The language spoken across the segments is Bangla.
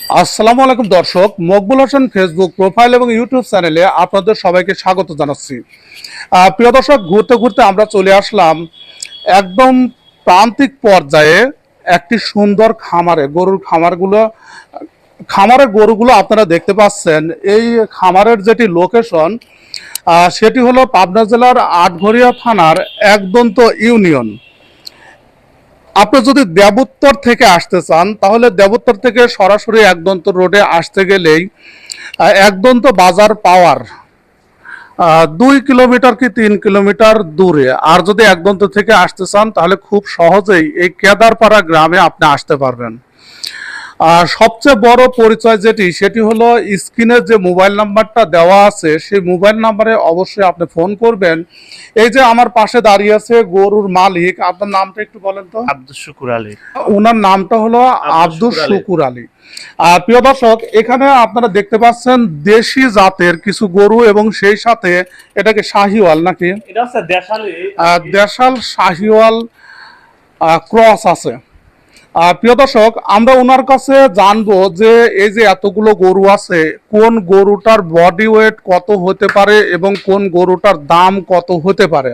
আসসালামু আলাইকুম দর্শক, মকবুল হোসেন ফেসবুক প্রোফাইল এবং ইউটিউব চ্যানেলে আপনাদের সবাইকে স্বাগত জানাচ্ছি। প্রিয় দর্শক, ঘুরতে ঘুরতে আমরা চলে আসলাম একদম প্রান্তিক পর্যায়ে একটি সুন্দর খামারে। গরুর খামারগুলো, খামারের গরুগুলো আপনারা দেখতে পাচ্ছেন। এই খামারের যেটি লোকেশন সেটি হলো পাবনা জেলার আটঘরিয়া থানার একদন্ত ইউনিয়ন। আপনি যদি দেবোত্তর থেকে আসতে চান, তাহলে দেবোত্তর থেকে সরাসরি একদন্ত রোডে আসতে গেলেই একদন্ত বাজার পাওয়ার দুই কিলোমিটার কি তিন কিলোমিটার দূরে। আর যদি একদন্ত থেকে আসতে চান, তাহলে খুব সহজেই এই কেদারপাড়া গ্রামে আপনি আসতে পারবেন। আর সবচেয়ে বড় পরিচয় যেটি সেটি হলো স্ক্রিনে যে মোবাইল নাম্বারটা দেওয়া আছে সেই মোবাইল নাম্বারে অবশ্যই আপনি ফোন করবেন। এই যে আমার পাশে দাঁড়িয়ে আছে গরুর মালিক আপনার নামটা একটু বলেন তো। আব্দুল শুকুর আলী। ওনার নামটা হলো আব্দুল শুকুর আলী। আর প্রিয় দর্শক এখানে আপনারা দেখতে পাচ্ছেন দেশি জাতের কিছু গরু এবং সেই সাথে এটাকে শাহিওয়াল নাকি? দেশালি। দেশাল শাহিওয়াল ক্রস আছে। প্রিয় দর্শক, আমরা ওনার কাছে জানব যে এই যে এতগুলো গরু আছে, কোন গরুটার বডি ওয়েট কত হতে পারে এবং কোন গরুটার দাম কত হতে পারে?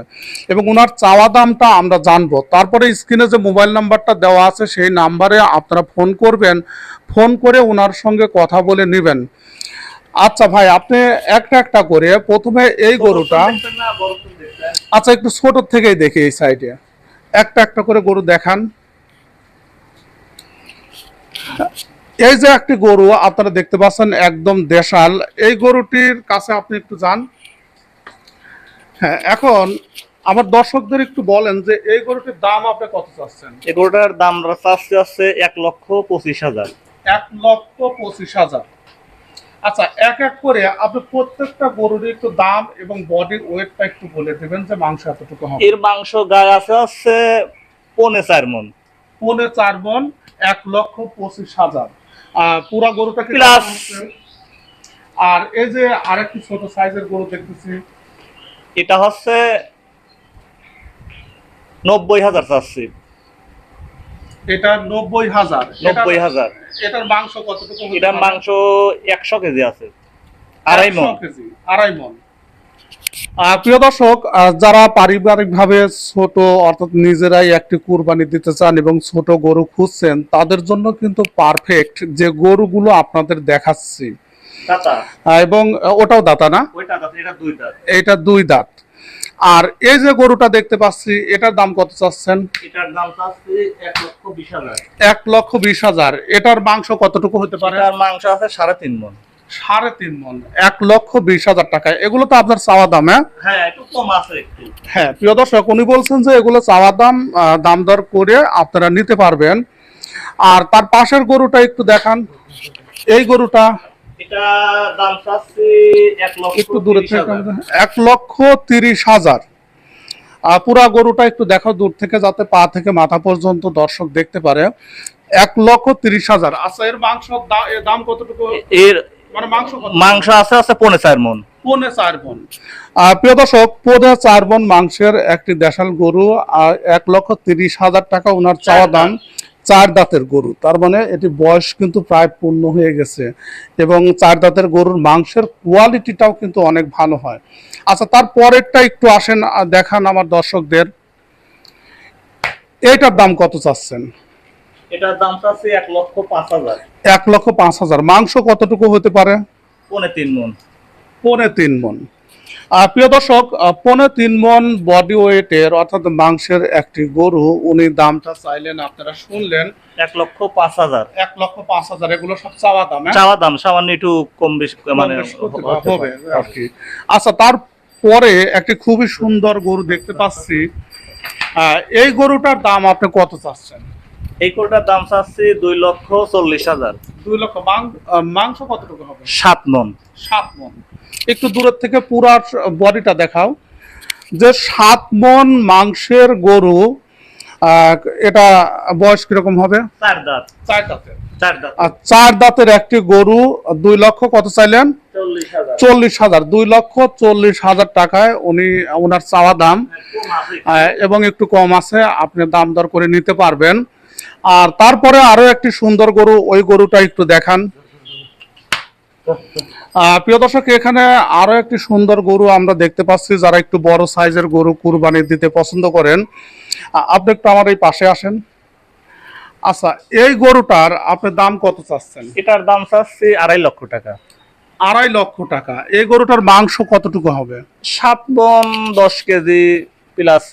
এবং ওনার চাওয়া দামটা আমরা জানব। তারপরে স্ক্রিনে যে মোবাইল নাম্বারটা দেওয়া আছে, সেই নাম্বারে আপনারা ফোন করবেন। ফোন করে ওনার সঙ্গে কথা বলে নেবেন। আচ্ছা ভাই, আপনি একটা একটা করে প্রথমে এই গরুটা আচ্ছা একটু ছোট থেকেই দেখি এই সাইডে। একটা একটা করে গরু দেখান। এই যে একটি গরু আপনারা দেখতে পাচ্ছেন একদম দেশাল। এই গরুটির কাছে আপনি একটু যান। হ্যাঁ এখন আমার দর্শকদের একটু বলেন যে এই গরুটির দাম আপনি কত চাচ্ছেন? এগুলোটার দাম চাচ্ছে আছে এক লক্ষ পঁচিশ হাজার। এক লক্ষ পঁচিশ হাজার। আচ্ছা এক এক করে আপনি প্রত্যেকটা গরুর একটু দাম এবং বডির ওয়েটটা একটু বলে দেবেন যে মাংস এতটুকু হবে। এর মাংস গায়ে আছে হচ্ছে পনে চার মন পৌনে চার মন এক লক্ষ পঁচিশ হাজার। পুরা গরুটাকে আর এই যে আরেকটি ছোট সাইজের গরু দেখতেছি। এটা হচ্ছে নব্বই হাজার চাচ্ছি। এটা নব্বই হাজার। নব্বই হাজার। এটার মাংস কতটুকু এটার মাংস একশো কেজি আছে। আড়াই মন। কেজি, আড়াই মন। প্রিয় দর্শক যারা পারিবারিকভাবে ছোট অর্থাৎ নিজেরাই একটি কুরবানি দিতে চান এবং ছোট গরু খুঁজছেন তাদের জন্য কিন্তু পারফেক্ট যে গরুগুলো আপনাদের দেখাচ্ছি। এবং ওটাও দাতা না? এটা দুই দাঁত। এটা দুই দাঁত। আর এই যে গরুটা দেখতে পাচ্ছি এটার দাম কত চাচ্ছেন? এটার দাম চাচ্ছি এক লক্ষ বিশ হাজার। এটার মাংস কতটুকু হতে পারে? মাংস আছে সাড়ে তিন মন সাড়ে তিন মন। এক লক্ষ বিশ হাজার টাকা এগুলো তো আপনার চাওয়া দাম হ্যাঁ? হ্যাঁ একটু কম আছে হ্যাঁ প্রিয় দর্শক উনি বলছেন যে এগুলো চাওয়া দাম দাম দর করে আপনারা নিতে পারবেন। আর তার পাশের গরুটা একটু দেখান। এই গরুটা একটু দূরে থেকে এক লক্ষ তিরিশ হাজার। পুরা গরুটা একটু দেখো দূর থেকে যাতে পা থেকে মাথা পর্যন্ত দর্শক দেখতে পারে। এক লক্ষ তিরিশ হাজার। আচ্ছা এর মাংস দাম কতটুকু? এর মাংস আছে আছে পনে চার মন। পৌনে চার আহ, প্রিয় দর্শক পৌনে চার বন মাংসের একটি দেশাল গরু আর এক লক্ষ তিরিশ হাজার টাকা ওনার চাওয়া দাম চার দাঁতের গরু। তার মানে এটি বয়স কিন্তু প্রায় পূর্ণ হয়ে গেছে এবং চার দাঁতের গরুর মাংসের কোয়ালিটিটাও কিন্তু অনেক ভালো হয়। আচ্ছা তার পরেরটা একটু আসেন দেখান আমার দর্শকদের। এইটার দাম কত চাচ্ছেন? এটার দাম চাচ্ছি এক লক্ষ পাঁচ হাজার। এক লক্ষ পাঁচ হাজার। মাংস কতটুকু হতে পারে? পনে তিন মন। পৌনে তিন মন। প্রিয় দর্শক পৌনে তিন মন বডি ওয়েটের অর্থাৎ মাংসের একটি গরু উনি দামটা চাইলেন আপনারা শুনলেন এক লক্ষ পাঁচ হাজার। এক লক্ষ পাঁচ হাজার। এগুলো সব চাওয়া দাম হ্যাঁ? চাওয়া দাম সামান্য একটু কম বেশি মানে হবে আর কি। আচ্ছা তারপরে একটি খুবই সুন্দর গরু দেখতে পাচ্ছি। এই গরুটার দাম আপনি কত চাচ্ছেন? এই কোটার দাম চাচ্ছি? দুই লক্ষ চল্লিশ হাজার। দুই লক্ষ। মাংস কতটুকু হবে? সাত মন। সাত মন। একটু দূরের থেকে পুরা বডিটা দেখাও। যে সাত মন মাংসের গরু এটা বয়স কীরকম হবে? চার দাঁত। চার দাঁতের। আর চার দাঁতের একটি গরু দুই লক্ষ কত চাইলেন? চল্লিশ হাজার। দুই লক্ষ চল্লিশ হাজার টাকায় উনি ওনার চাওয়া দাম। এবং একটু কম আছে। আপনি দাম দর করে নিতে পারবেন। আর তারপরে আরও একটি সুন্দর গরু ওই গরুটা একটু দেখান। প্রিয় দর্শক এখানে আরও একটি সুন্দর গরু আমরা দেখতে পাচ্ছি যারা একটু বড় সাইজের গরু কুরবানি দিতে পছন্দ করেন। আপনি একটু আমার এই পাশে আসেন। আচ্ছা এই গরুটার আপনি দাম কত চাচ্ছেন? এটার দাম চাচ্ছি আড়াই লক্ষ টাকা। আড়াই লক্ষ টাকা। এই গরুটার মাংস কতটুকু হবে? সাত বন দশ কেজি প্লাস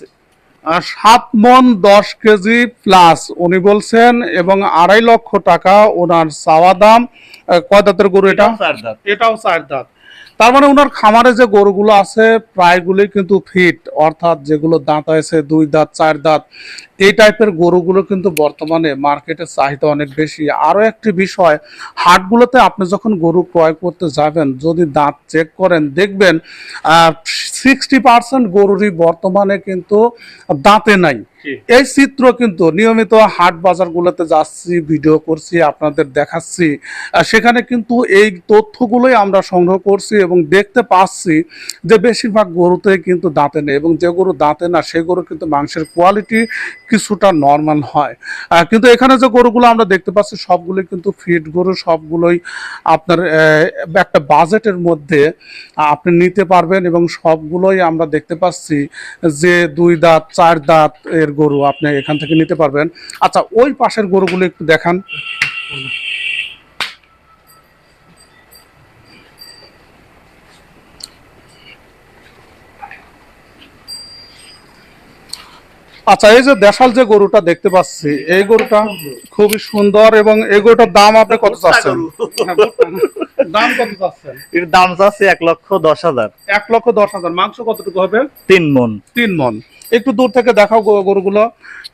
সাত মন দশ কেজি প্লাস উনি বলছেন এবং আড়াই লক্ষ টাকা ওনার চাওয়া দাম কয় দাঁতের গরু এটা? এটাও চার দাঁত। তার মানে ওনার খামারে যে গরুগুলো আছে, প্রায়গুলি কিন্তু ফিট, অর্থাৎ যেগুলো দাঁত আছে দুই দাঁত, চার দাঁত, এই টাইপের গরুগুলো কিন্তু বর্তমানে মার্কেটে চাহিদা অনেক বেশি। আরও একটি বিষয়, হাটগুলোতে আপনি যখন গরু ক্রয় করতে যাবেন, যদি দাঁত চেক করেন, দেখবেন সিক্সটি পার্সেন্ট গরুরই বর্তমানে কিন্তু দাঁতে নাই। এই চিত্র কিন্তু নিয়মিত হাট বাজারগুলোতে যাচ্ছি ভিডিও করছি, আপনাদের দেখাচ্ছি। সেখানে কিন্তু এই তথ্যগুলোই আমরা সংগ্রহ করছি এবং দেখতে পাচ্ছি যে বেশিরভাগ গরুতে কিন্তু দাঁতে নেই এবং যে গরু দাঁতে না সেই গরু কিন্তু মাংসের কোয়ালিটি কিছুটা নর্মাল হয়। কিন্তু এখানে যে গরুগুলো আমরা দেখতে পাচ্ছি, সবগুলোই কিন্তু ফিট গরু, সবগুলোই আপনার একটা বাজেটের মধ্যে আপনি নিতে পারবেন এবং সবগুলোই আমরা দেখতে পাচ্ছি যে দুই দাঁত, চার দাঁত এর গরু আপনি এখান থেকে নিতে পারবেন। আচ্ছা ওই পাশের গরুগুলো একটু দেখান। আচ্ছা এই যে দেশাল যে গরুটা দেখতে পাচ্ছি এই গরুটা খুবই সুন্দর এবং এই গরুটার দাম আপনি কত চাচ্ছেন? দাম কত চাচ্ছেন? এর দাম চাচ্ছে এক লক্ষ দশ হাজার। এক লক্ষ দশ হাজার। মাংস কতটুকু হবে? তিন মন। তিন মন। একটু দূর থেকে দেখাও গরুগুলো।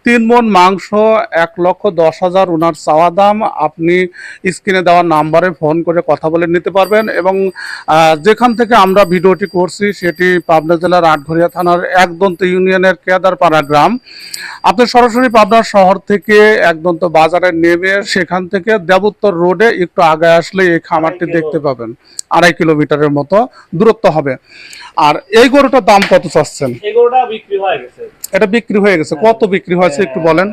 তিন মন মাংস এক লক্ষ দশ হাজার ওনার চাওয়া দাম। আপনি স্ক্রিনে দেওয়া নাম্বারে ফোন করে কথা বলে নিতে পারবেন এবং যেখান থেকে আমরা ভিডিওটি করছি সেটি পাবনা জেলার আটঘরিয়া থানার একদন্ত ইউনিয়নের কেদারপাড়া গ্রাম। আপনি সরাসরি পাবনা শহর থেকে একদন্ত বাজারে নেমে সেখান থেকে দেবোত্তর রোডে একটু আগে আসলে এই খামারটি দেখতে পাবেন। আড়াই কিলোমিটারের মতো দূরত্ব হবে। আর এই গরুটার দাম কত চাচ্ছেন? এগুলোটা বিক্রি হয়ে গেছে। এটা বিক্রি হয়ে গেছে। কত বিক্রি হয়েছে একটু বলেন?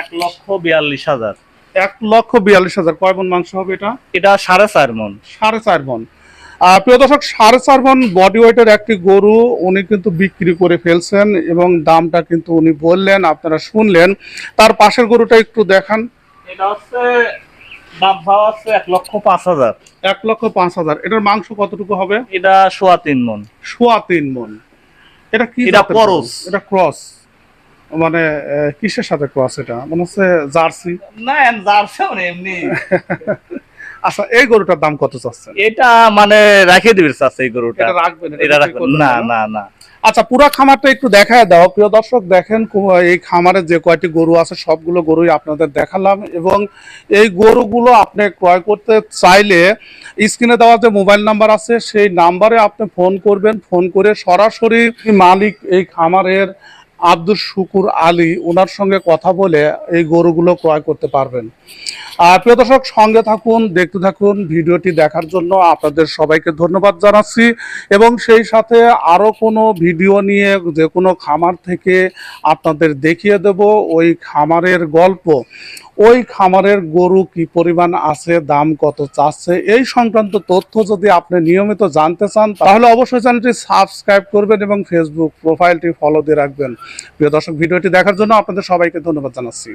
এক লক্ষ বিয়াল্লিশ হাজার। এক লক্ষ বিয়াল্লিশ হাজার। কয় মন মাংস হবে এটা? এটা সাড়ে চার মন। সাড়ে চার মন। প্রিয় দর্শক সাড়ে চার মন বডি ওয়েটের একটি গরু উনি কিন্তু বিক্রি করে ফেলছেন এবং দামটা কিন্তু উনি বললেন আপনারা শুনলেন। তার পাশের গরুটা একটু দেখান। এটা হচ্ছে দাম হচ্ছে এক লক্ষ পাঁচ হাজার। এক লক্ষ পাঁচ হাজার। এটার মাংস কতটুকু হবে? এটা সোয়া তিন মন। সোয়া তিন মন। এটা কি এটা পরস এটা ক্রস। মানে কিসের সাথে ক্রস এটা? মনে হচ্ছে জার্সি। না জার্সি না এমনি। আচ্ছা এই গরুটার দাম কত চাচ্ছেন? এটা মানে রাখিয়ে দিবেন চাচ্ছে এই গরুটা। এটা রাখবেন এটা রাখবেন না। না না। আচ্ছা পুরা খামারটা একটু দেখায় দাও। প্রিয় দর্শক, দেখেন এই খামারে যে কয়টি গরু আছে, সবগুলো গরুই আপনাদের দেখালাম এবং এই গরুগুলো আপনি ক্রয় করতে চাইলে স্ক্রিনে দেওয়া যে মোবাইল নাম্বার আছে, সেই নাম্বারে আপনি ফোন করবেন। ফোন করে সরাসরি মালিক এই খামারের আব্দুল শুকুর আলী ওনার সঙ্গে কথা বলে এই গরুগুলো ক্রয় করতে পারবেন। প্রিয় দর্শক, সঙ্গে থাকুন, দেখতে থাকুন ভিডিওটি দেখার জন্য আপনাদের সবাইকে ধন্যবাদ জানাচ্ছি। এবং সেই সাথে আরও কোনো ভিডিও নিয়ে যে কোনো খামার থেকে আপনাদের দেখিয়ে দেব। ওই খামারের গল্প ওই খামারের গরু কি পরিমাণ আছে, দাম কত চাচ্ছে, এই সংক্রান্ত তথ্য যদি আপনি নিয়মিত জানতে চান, তাহলে অবশ্যই চ্যানেলটি সাবস্ক্রাইব করবেন এবং ফেসবুক প্রোফাইলটি ফলো দিয়ে রাখবেন। প্রিয় দর্শক, ভিডিওটি দেখার জন্য আপনাদের সবাইকে ধন্যবাদ জানাচ্ছি।